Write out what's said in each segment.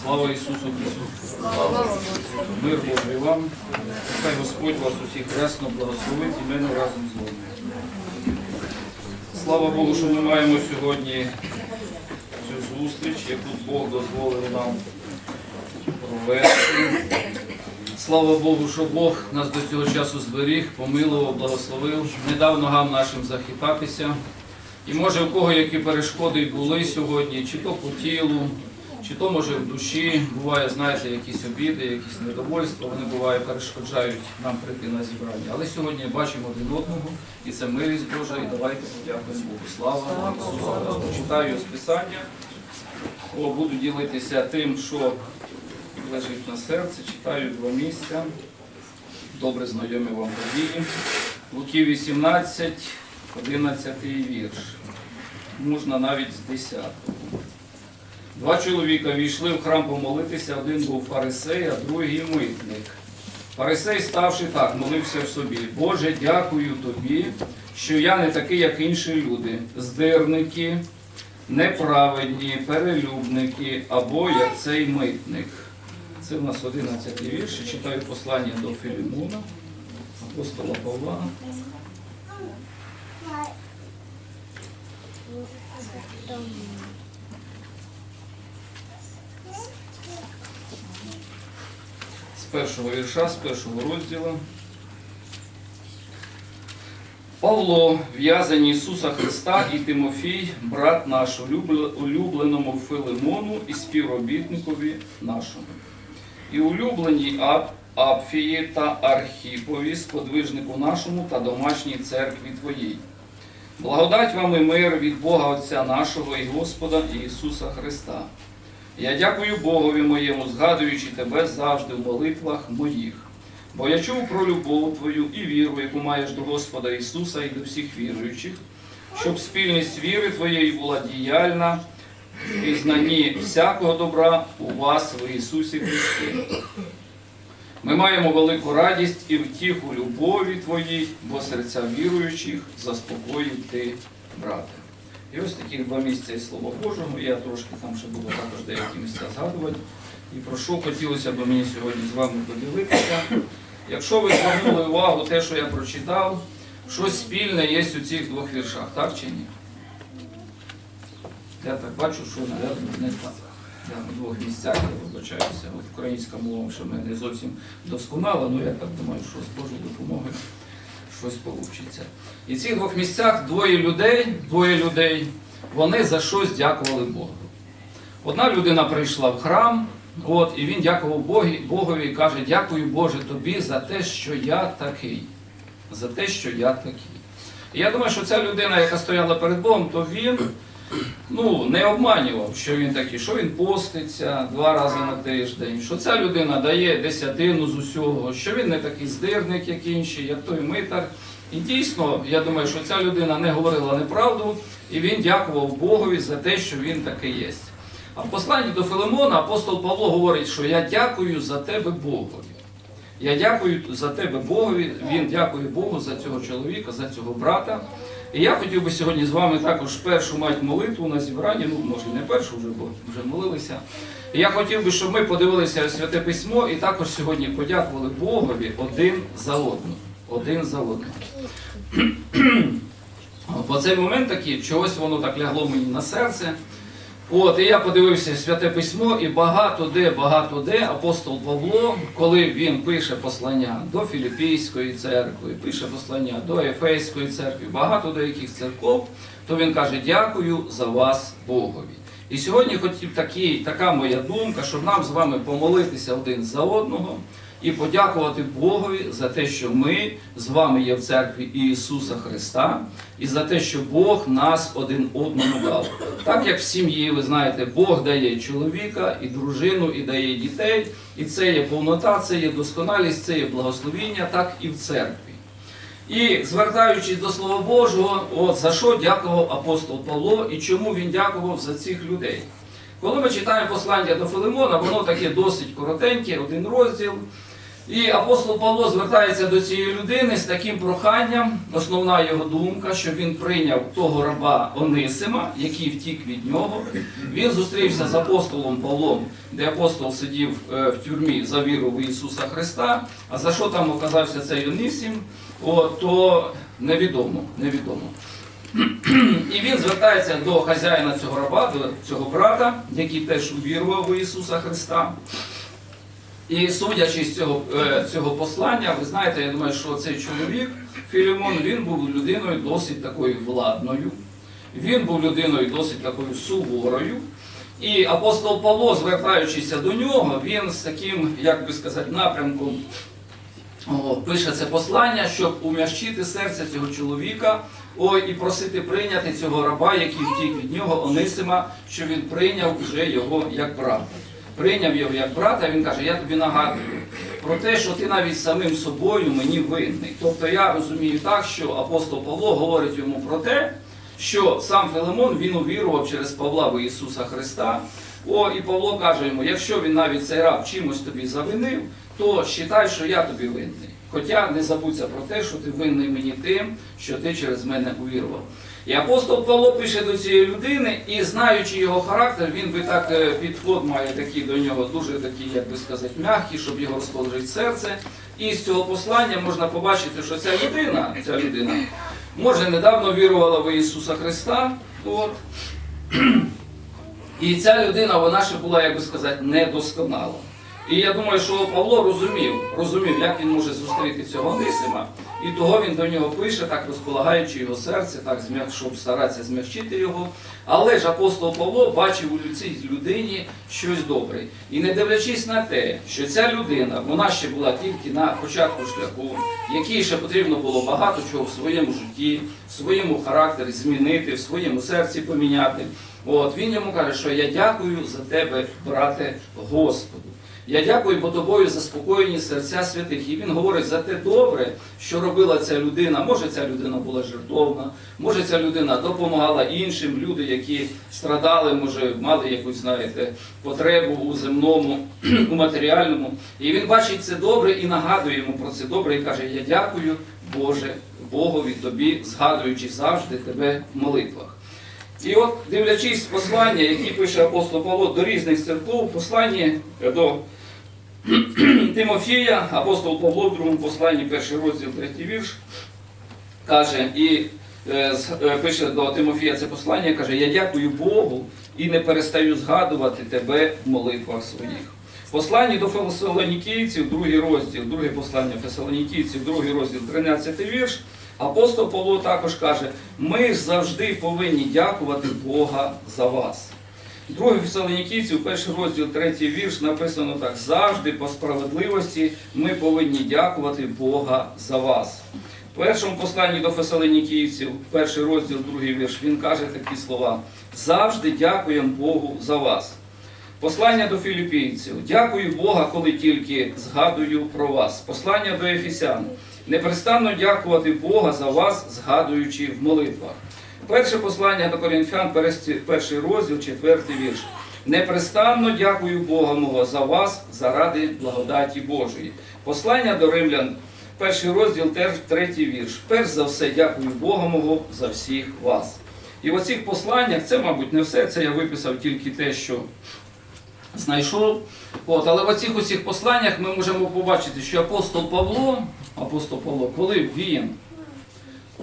Слава Ісусу Христу! Мир Божий вам! Хай Господь вас усіх хресно благословить і мене разом з вами. Слава Богу, що ми маємо сьогодні цю зустріч, яку Бог дозволив нам провести. Слава Богу, що Бог нас до цього часу зберіг, помилував, благословив, не дав ногам нашим захитатися. І може у кого які перешкоди були сьогодні, чи то по тілу, чи то може в душі, буває, знаєте, якісь обіди, якісь недовольства, вони буває перешкоджають нам прийти на зібрання. Але сьогодні бачимо один одного, і це милість Божа, і давайте подякуємо Богу. Слава Ісусу Читаю з Писання, О, буду ділитися тим, що лежить на серці, читаю два місця. Добре знайомі вам події. Луки 18, 11 вірш. Можна навіть з 10. Два чоловіка війшли в храм помолитися, один був фарисей, а другий митник. Фарисей, ставши так, молився в собі. Боже, дякую тобі, що я не такий, як інші люди, здирники, неправедні, перелюбники або як цей митник. Це в нас 11 вірш. Читаю послання до Філімона, апостола Павла. Першого вірша, з першого розділу. Павло, в'язані Ісуса Христа і Тимофій, брат наш улюбленому Филимону і співробітникові нашому. І улюбленій Ап- Апфії та Архіпові, сподвижнику нашому та домашній церкві Твоїй. Благодать вам і мир від Бога Отця нашого і Господа Ісуса Христа. Я дякую Богові моєму, згадуючи тебе завжди в молитвах моїх. Бо я чув про любов Твою і віру, яку маєш до Господа Ісуса і до всіх віруючих, щоб спільність віри Твоєї була діяльна і знанні всякого добра у вас в Ісусі Христі. Ми маємо велику радість і втіху любові Твоїй, бо серця віруючих заспокоїть Ти, брате. І ось такі два місця із Слова Божого. Я трошки там ще буду також деякі місця згадувати. І про що хотілося б мені сьогодні з вами поділитися. Якщо ви звернули увагу те, що я прочитав, щось спільне є у цих двох віршах, так чи ні? Я так бачу, що наверно, не так. Я на двох місцях я вибачаюся. Українська мова, що ми не зовсім досконала, але я так думаю, що з Божою допомогою щось вийде. І в цих двох місцях двоє людей, двоє людей, вони за щось дякували Богу. Одна людина прийшла в храм, от, і він дякував Богові і каже, дякую Боже тобі за те, що я такий. За те, що я такий. І я думаю, що ця людина, яка стояла перед Богом, то він ну, не обманював, що він такий, що він поститься два рази на тиждень, що ця людина дає десятину з усього, що він не такий здирник, як інші, як той митар. І дійсно, я думаю, що ця людина не говорила неправду, і він дякував Богові за те, що він такий є. А в посланні до Филимона апостол Павло говорить, що я дякую за тебе Богові. Я дякую за тебе Богові. Він дякує Богу за цього чоловіка, за цього брата. І я хотів би сьогодні з вами також першу мати молитву на зібранні, ну може не першу вже, бо вже молилися. І я хотів би, щоб ми подивилися Святе Письмо і також сьогодні подякували Богові один за одного. Один за одного. Бо цей момент такий, чогось воно так лягло мені на серце. От, і я подивився Святе Письмо, і багато де, багато де апостол Павло, коли він пише послання до Філіппійської церкви, пише послання до Ефейської церкви, багато до яких церков, то він каже: Дякую за вас Богові. І сьогодні хотів такі, така моя думка, щоб нам з вами помолитися один за одного і подякувати Богові за те, що ми з вами є в церкві Ісуса Христа, і за те, що Бог нас один одному дав. Так як в сім'ї, ви знаєте, Бог дає чоловіка і дружину, і дає дітей, і це є повнота, це є досконалість, це є благословіння, так і в церкві. І звертаючись до Слова Божого, от за що дякував апостол Павло і чому він дякував за цих людей. Коли ми читаємо послання до Филимона, воно таке досить коротеньке, один розділ. І апостол Павло звертається до цієї людини з таким проханням. Основна його думка, щоб він прийняв того раба Онисима, який втік від нього. Він зустрівся з апостолом Павлом, де апостол сидів е, в тюрмі за віру в Ісуса Христа. А за що там оказався цей Онисим, о, то невідомо. невідомо. І він звертається до хазяїна цього раба, до цього брата, який теж увірував у Ісуса Христа. І судячи з цього, е, цього послання, ви знаєте, я думаю, що цей чоловік, Філімон, він був людиною досить такою владною, він був людиною досить такою суворою. І апостол Павло, звертаючися до нього, він з таким, як би сказати, напрямком о, пише це послання, щоб ум'ящити серце цього чоловіка о, і просити прийняти цього раба, який втік від нього, Онисима, що він прийняв вже його як брата. Прийняв його як брата, він каже, я тобі нагадую про те, що ти навіть самим собою мені винний. Тобто я розумію так, що апостол Павло говорить йому про те, що сам Филимон він увірував через Павла в Ісуса Христа. О, і Павло каже йому, якщо він навіть цей раб чимось тобі завинив, то вважай, що я тобі винний. Хоча не забудься про те, що ти винний мені тим, що ти через мене увірував. І апостол Павло пише до цієї людини, і знаючи його характер, він би так е, підход має такий до нього, дуже такий, як би сказати, м'який, щоб його розположити серце. І з цього послання можна побачити, що ця людина, ця людина, може недавно вірувала в Ісуса Христа. От. І ця людина, вона ще була, як би сказати, недосконала. І я думаю, що Павло розумів, розумів, як він може зустріти цього Онисима, і того він до нього пише, так розполагаючи його серце, так щоб старатися змягчити його. Але ж апостол Павло бачив у цій людині щось добре. І не дивлячись на те, що ця людина, вона ще була тільки на початку шляху, якій ще потрібно було багато чого в своєму житті, в своєму характері змінити, в своєму серці поміняти. От він йому каже, що я дякую за тебе, брате Господу. Я дякую бо тобою заспокоєні серця святих. І він говорить за те добре, що робила ця людина. Може, ця людина була жертовна, може, ця людина допомагала іншим, люди, які страдали, може, мали якусь, знаєте, потребу у земному, у матеріальному. І він бачить це добре і нагадує йому про це добре, і каже: Я дякую, Боже, Богові тобі, згадуючи завжди тебе в молитвах. І от, дивлячись послання, які пише апостол Павло до різних церков, послання до Тимофія, апостол Павло в другому посланні, перший розділ, третій вірш, каже, і е, е, пише до Тимофія це послання, каже, я дякую Богу і не перестаю згадувати тебе в молитвах своїх. В посланні до Фесалонікійців, другий розділ, друге послання Фесалонікійців, другий розділ, 13 вірш, апостол Павло також каже, ми завжди повинні дякувати Бога за вас. Другий Фесалонікійців, перший розділ, третій вірш, написано так: завжди по справедливості ми повинні дякувати Бога за вас. В першому посланні до Фесалонікійців, перший розділ, другий вірш, він каже такі слова: завжди дякуємо Богу за вас. Послання до філіппійців. Дякую Бога, коли тільки згадую про вас. Послання до Ефесян. Непрестанно дякувати Бога за вас, згадуючи в молитвах. Перше послання до Корінфян, перший розділ, четвертий вірш. Непрестанно дякую Бога мого за вас заради благодаті Божої. Послання до римлян, перший розділ, третій вірш. Перш за все, дякую Бога мого за всіх вас. І в оцих посланнях, це, мабуть, не все, це я виписав тільки те, що знайшов. От, але в оцих усіх посланнях ми можемо побачити, що апостол Павло, апостол Павло, коли він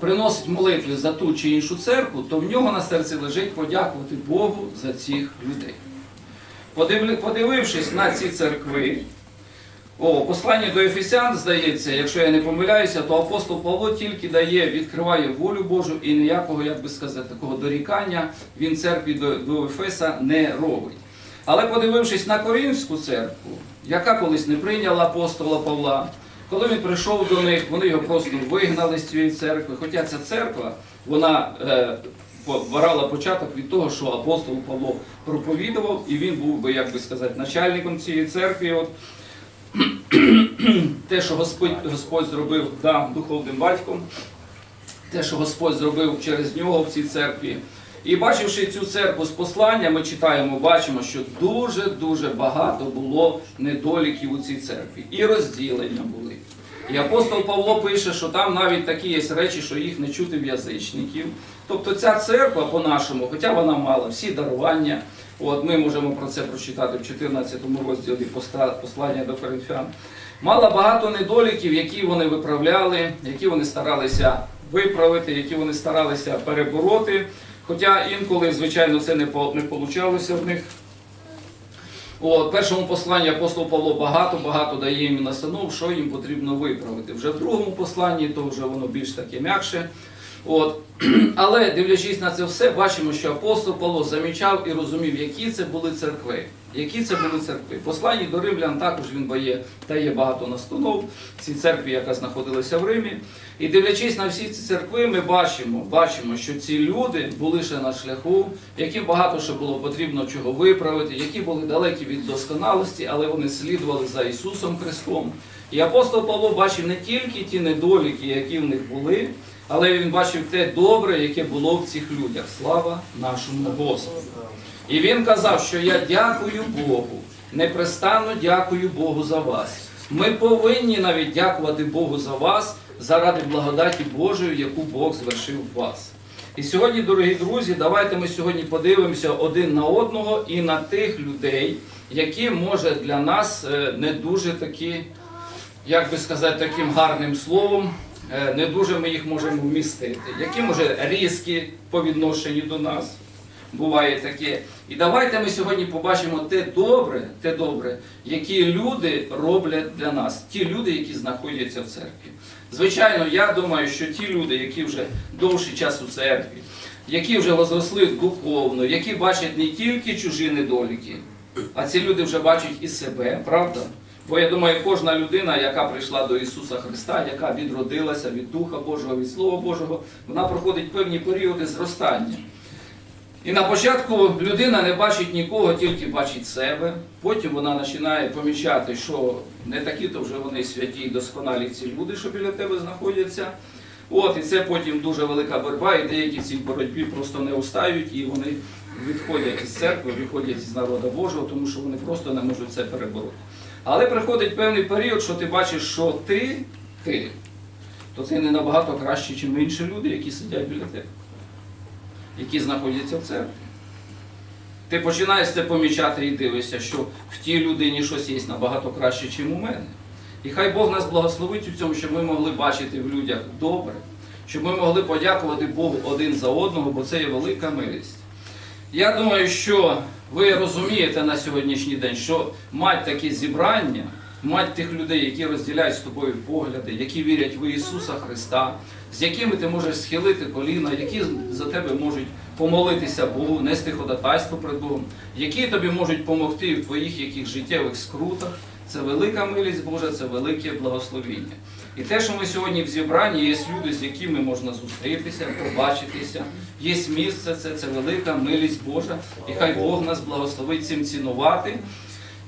приносить молитви за ту чи іншу церкву, то в нього на серці лежить подякувати Богу за цих людей. Подивившись на ці церкви, о, послання до Ефесян, здається, якщо я не помиляюся, то апостол Павло тільки дає, відкриває волю Божу і ніякого, як би сказати, такого дорікання він церкві до, до Ефеса не робить. Але подивившись на Коринську церкву, яка колись не прийняла апостола Павла, коли він прийшов до них, вони його просто вигнали з цієї церкви. Хоча ця церква, вона е, брала початок від того, що апостол Павло проповідував, і він був би, як би сказати, начальником цієї церкви. От, те, що Господь, Господь зробив да, духовним батьком, те, що Господь зробив через нього в цій церкві. І бачивши цю церкву з послання, ми читаємо, бачимо, що дуже-дуже багато було недоліків у цій церкві. І розділення були. І апостол Павло пише, що там навіть такі є речі, що їх не чути в язичників. Тобто ця церква по-нашому, хоча вона мала всі дарування, от ми можемо про це прочитати в 14 розділі послання до Коринфян, мала багато недоліків, які вони виправляли, які вони старалися виправити, які вони старалися перебороти. Хоча інколи, звичайно, це не вийшло в них. От, першому посланні апостол Павло багато-багато дає їм настанов, що їм потрібно виправити. Вже в другому посланні то вже воно більш таке м'якше. От. Але дивлячись на це все, бачимо, що апостол Павло замічав і розумів, які це були церкви. Які це були церкви. В посланні до римлян також він дає, дає багато настанов цій церкві, яка знаходилася в Римі. І дивлячись на всі ці церкви, ми бачимо, бачимо, що ці люди були ще на шляху, яким багато ще було потрібно чого виправити, які були далекі від досконалості, але вони слідували за Ісусом Христом. І апостол Павло бачив не тільки ті недоліки, які в них були, але він бачив те добре, яке було в цих людях. Слава нашому Господу! І він казав, що я дякую Богу, непрестанно дякую Богу за вас. Ми повинні навіть дякувати Богу за вас заради благодаті Божої, яку Бог звершив в вас. І сьогодні, дорогі друзі, давайте ми сьогодні подивимося один на одного і на тих людей, які може для нас е, не дуже такі, як би сказати, таким гарним словом, е, не дуже ми їх можемо вмістити, які може різкі по відношенню до нас. Буває таке. І давайте ми сьогодні побачимо те добре, те добре, які люди роблять для нас, ті люди, які знаходяться в церкві. Звичайно, я думаю, що ті люди, які вже довший час у церкві, які вже возросли духовно, які бачать не тільки чужі недоліки, а ці люди вже бачать і себе, правда? Бо я думаю, кожна людина, яка прийшла до Ісуса Христа, яка відродилася від Духа Божого, від Слова Божого, вона проходить певні періоди зростання. І на початку людина не бачить нікого, тільки бачить себе. Потім вона починає помічати, що не такі то вже вони святі і досконалі ці люди, що біля тебе знаходяться. От, і це потім дуже велика боротьба, і деякі в цій боротьбі просто не устають, і вони відходять із церкви, відходять з народу Божого, тому що вони просто не можуть це перебороти. Але приходить певний період, що ти бачиш, що ти, ти, то ти не набагато краще, ніж інші люди, які сидять біля тебе які знаходяться в церкві. Ти починаєш це помічати і дивишся, що в тій людині щось є набагато краще, ніж у мене. І хай Бог нас благословить у цьому, щоб ми могли бачити в людях добре, щоб ми могли подякувати Богу один за одного, бо це є велика милість. Я думаю, що ви розумієте на сьогоднішній день, що мать таке зібрання, мать тих людей, які розділяють з тобою погляди, які вірять в Ісуса Христа, з якими ти можеш схилити коліна, які за тебе можуть помолитися Богу, нести ходатайство перед Богом, які тобі можуть допомогти в твоїх яких життєвих скрутах. Це велика милість Божа, це велике благословіння. І те, що ми сьогодні в зібранні, є люди, з якими можна зустрітися, побачитися. Є місце, це, це велика милість Божа. І хай Бог нас благословить цим цінувати.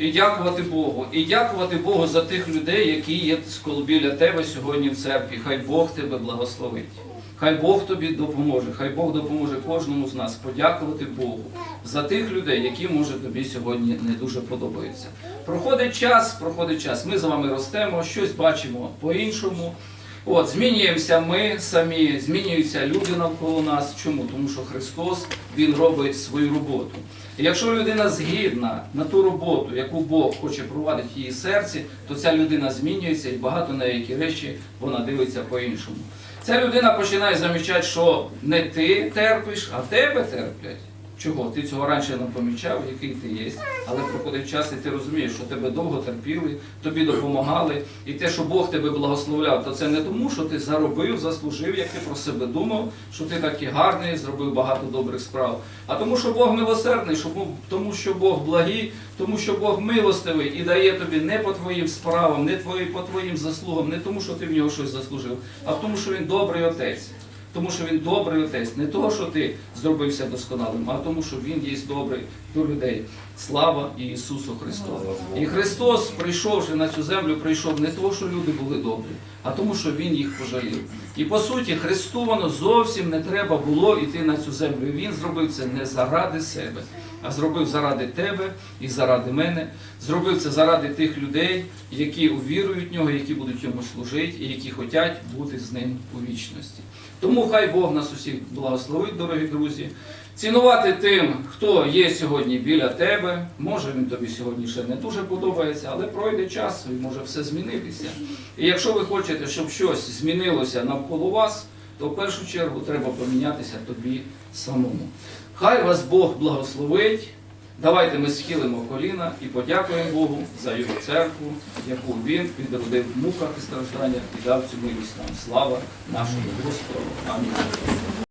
І дякувати Богу. І дякувати Богу за тих людей, які є біля тебе сьогодні в церкві. Хай Бог тебе благословить. Хай Бог тобі допоможе, хай Бог допоможе кожному з нас подякувати Богу за тих людей, які може тобі сьогодні не дуже подобаються. Проходить час, проходить час. Ми з вами ростемо, щось бачимо по-іншому. От, змінюємося ми самі, змінюються люди навколо нас. Чому? Тому що Христос Він робить свою роботу. Якщо людина згідна на ту роботу, яку Бог хоче провадити в її серці, то ця людина змінюється і багато на які речі вона дивиться по-іншому. Ця людина починає замічати, що не ти терпиш, а тебе терплять. Чого? Ти цього раніше не помічав, який ти є, але проходить час, і ти розумієш, що тебе довго терпіли, тобі допомагали, і те, що Бог тебе благословляв, то це не тому, що ти заробив, заслужив, як ти про себе думав, що ти такий гарний, зробив багато добрих справ, а тому, що Бог милосердний, тому що Бог благий, тому що Бог милостивий і дає тобі не по твоїм справам, не по твоїм заслугам, не тому, що ти в нього щось заслужив, а тому, що він добрий отець. Тому що він добрий отець, не того, що ти зробився досконалим, а тому, що він є добрий до людей. Слава Ісусу Христу! І Христос, прийшовши на цю землю, прийшов не тому, що люди були добрі, а тому, що Він їх пожалів. І по суті, Христу воно зовсім не треба було йти на цю землю. Він зробив це не заради себе, а зробив заради тебе і заради мене. Зробив це заради тих людей, які увірують в нього, які будуть йому служити і які хочуть бути з ним у вічності. Тому хай Бог нас усіх благословить, дорогі друзі. Цінувати тим, хто є сьогодні біля тебе. Може він тобі сьогодні ще не дуже подобається, але пройде час і може все змінитися. І якщо ви хочете, щоб щось змінилося навколо вас, то в першу чергу треба помінятися тобі самому. Хай вас Бог благословить. Давайте ми схилимо коліна і подякуємо Богу за його церкву, яку він відродив в муках і стражданнях і дав цю милість нам. Слава нашому Господу. Амінь.